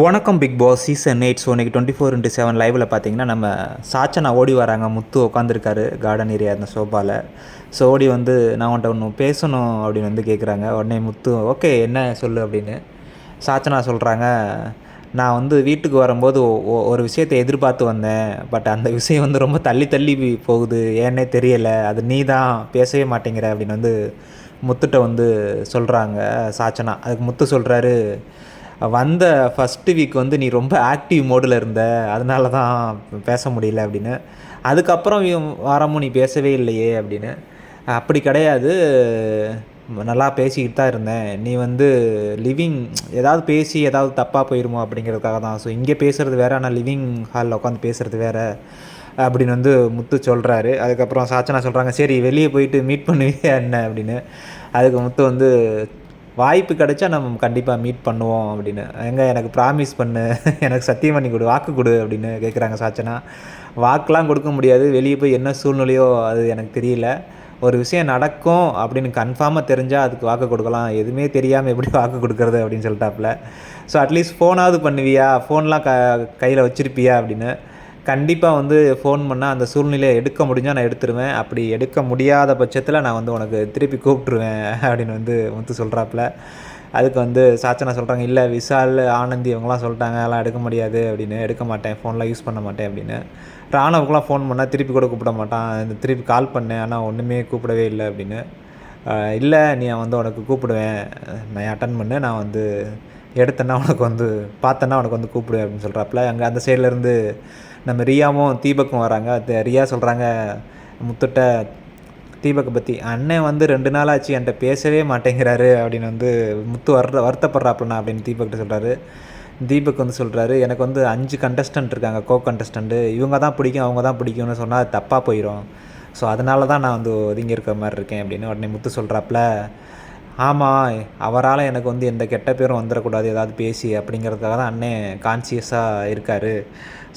வணக்கம் Bigg Boss season eight so இன்னைக்கு twenty four into seven லைவில் பார்த்தீங்கன்னா நம்ம சாச்சனா ஓடி வராங்க. முத்து உட்காந்துருக்காரு கார்டன் ஏரியா இருந்த சோஃபாவில் ஸோ ஓடி வந்து நான் உன்ட்ட ஒன்று பேசணும் அப்படின்னு வந்து கேட்குறாங்க உடனே முத்து ஓகே என்ன சொல்லு அப்படின்னு சாச்சனா சொல்கிறாங்க நான் வந்து வீட்டுக்கு வரும்போது ஒரு விஷயத்தை எதிர்பார்த்து வந்தேன். பட் அந்த விஷயம் வந்து ரொம்ப தள்ளி தள்ளி போகுது. ஏன்னே தெரியலை. அது நீ தான் பேசவே மாட்டேங்கிற அப்படின்னு வந்து முத்துட்ட வந்து சொல்கிறாங்க சாச்சனா. அதுக்கு முத்து சொல்கிறாரு வந்த ஃபஸ்ட்டு வீக் வந்து நீ ரொம்ப ஆக்டிவ் மோடில் இருந்த அதனால தான் பேச முடியல அப்படின்னு. அதுக்கப்புறம் வாரமும் நீ பேசவே இல்லையே அப்படின்னு. அப்படி கிடையாது. நல்லா பேசிக்கிட்டு தான் இருந்தேன். நீ வந்து லிவிங் ஏதாவது பேசி ஏதாவது தப்பாக போயிருமோ அப்படிங்கிறதுக்காக தான். ஸோ இங்கே பேசுகிறது வேறு ஆனால் லிவிங் ஹாலில் உட்காந்து பேசுகிறது வேற அப்படின்னு வந்து முத்து சொல்கிறாரு அதுக்கப்புறம் சாச்சனா சொல்கிறாங்க சரி வெளியே போயிட்டு மீட் பண்ணுவியா என்ன? அப்படின்னு. அதுக்கு முத்து வந்து வாய்ப்பு கிடைச்சா நம்ம கண்டிப்பாக மீட் பண்ணுவோம் அப்படின்னு. எங்கே எனக்கு ப்ராமிஸ் பண்ணு. எனக்கு சத்தியம் பண்ணி கொடு வாக்கு கொடு அப்படின்னு கேட்குறாங்க சாச்சனா. வாக்கெலாம் கொடுக்க முடியாது. வெளியே போய் என்ன சூழ்நிலையோ அது எனக்கு தெரியல. ஒரு விஷயம் நடக்கும் அப்படின்னு கன்ஃபார்மாக தெரிஞ்சால் அதுக்கு வாக்கு கொடுக்கலாம். எதுவுமே தெரியாமல் எப்படி வாக்கு கொடுக்குறது அப்படின்னு சொல்லிட்டாப்புல ஸோ அட்லீஸ்ட் ஃபோனாவது பண்ணுவியா? ஃபோன்லாம் க கையில் வச்சுருப்பியா அப்படின்னு. கண்டிப்பாக வந்து ஃபோன் பண்ணால் அந்த சூழ்நிலையை எடுக்க முடிஞ்சால் நான் எடுத்துருவேன். அப்படி எடுக்க முடியாத பட்சத்தில் நான் வந்து உனக்கு திருப்பி கூப்பிட்ருவேன் அப்படின்னு வந்து முத்து சொல்கிறாப்புல அதுக்கு வந்து சாச்சனா சொல்கிறாங்க இல்லை விஷால் ஆனந்தி இவங்கலாம் சொல்லிட்டாங்க அதெல்லாம் எடுக்க முடியாது அப்படின்னு. எடுக்க மாட்டேன் ஃபோன்லாம் யூஸ் பண்ண மாட்டேன் அப்படின்னு. ராணவுக்குலாம் ஃபோன் பண்ணால் திருப்பி கூட கூப்பிட மாட்டான். இந்த திருப்பி கால் பண்ணேன் ஆனால் ஒன்றுமே கூப்பிடவே இல்லை அப்படின்னு. இல்லை நீ வந்து உனக்கு கூப்பிடுவேன். நான் அட்டன் பண்ண. நான் வந்து எடுத்தேன்னா உனக்கு வந்து பார்த்தேன்னா உனக்கு வந்து கூப்பிடுவேன் அப்படின்னு சொல்கிறாப்புல அங்கே அந்த சைட்லேருந்து நம்ம ரியாவும் தீபக்கும் வராங்க. ரியா சொல்கிறாங்க முத்துட்ட தீபக்கை பற்றி அண்ணன் வந்து ரெண்டு நாள் ஆச்சு என்கிட்ட பேசவே மாட்டேங்கிறாரு அப்படின்னு வந்து முத்து வர வருத்தப்படுறாப்புலண்ணா அப்படின்னு தீபக்கிட்ட சொல்கிறாரு தீபக் வந்து சொல்கிறாரு எனக்கு வந்து அஞ்சு கண்டஸ்டன்ட் இருக்காங்க கோ கண்டஸ்டண்ட்டு இவங்க தான் பிடிக்கும் அவங்க தான் பிடிக்கும்னு சொன்னால் அது தப்பாக போயிடும் ஸோ அதனால தான் நான் வந்து ஒதுங்கி இருக்க மாதிரி இருக்கேன் அப்படின்னு உடனே முத்து சொல்கிறாப்புல ஆமாம் அவரால் எனக்கு வந்து எந்த கெட்ட பேரும் வந்துடக்கூடாது ஏதாவது பேசி அப்படிங்கிறதுக்காக தான் அண்ணன் கான்சியஸாக இருக்கார்.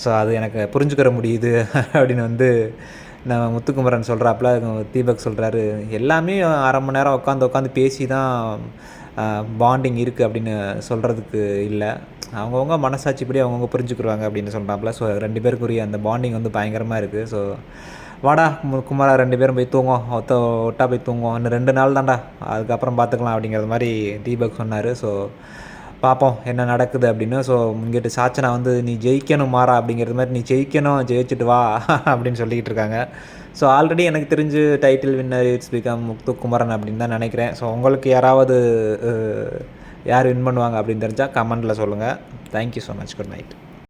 ஸோ அது எனக்கு புரிஞ்சுக்கிற முடியுது அப்படின்னு வந்து நம்ம முத்துக்குமரன் சொல்கிறாப்புல தீபக் சொல்கிறாரு எல்லாமே அரை மணி நேரம் உட்காந்து உட்காந்து பேசி தான் பாண்டிங் இருக்குது அப்படின்னு சொல்கிறதுக்கு இல்லை. அவங்கவுங்க மனசாட்சிப்படி அவங்கவுங்க புரிஞ்சுக்கிடுவாங்க அப்படின்னு சொல்கிறாப்புல ஸோ ரெண்டு பேருக்குரிய அந்த பாண்டிங் வந்து பயங்கரமாக இருக்குது ஸோ வாடா மு- குமாரா ரெண்டு பேரும் போய் தூங்கும் ஒத்த ஒட்டா போய் தூங்கும் இன்னும் ரெண்டு நாள் தான்டா. அதுக்கப்புறம் பார்த்துக்கலாம் அப்படிங்கிறது மாதிரி தீபக் சொன்னார். ஸோ பார்ப்போம் என்ன நடக்குது அப்படின்னு. ஸோ இங்கிட்டு சாச்சனா வந்து நீ ஜெயிக்கணும் மாறா அப்படிங்கிறது மாதிரி நீ ஜெயிக்கணும் ஜெயிச்சுட்டு வா அப்படின்னு சொல்லிக்கிட்டு இருக்காங்க. ஸோ ஆல்ரெடி எனக்கு தெரிஞ்சு title winner it's become Muthu Kumaran அப்படின்னு தான் நினைக்கிறேன். ஸோ உங்களுக்கு யாராவது யார் வின் பண்ணுவாங்க அப்படின்னு தெரிஞ்சால் கமெண்டில் சொல்லுங்கள் thank you so much good night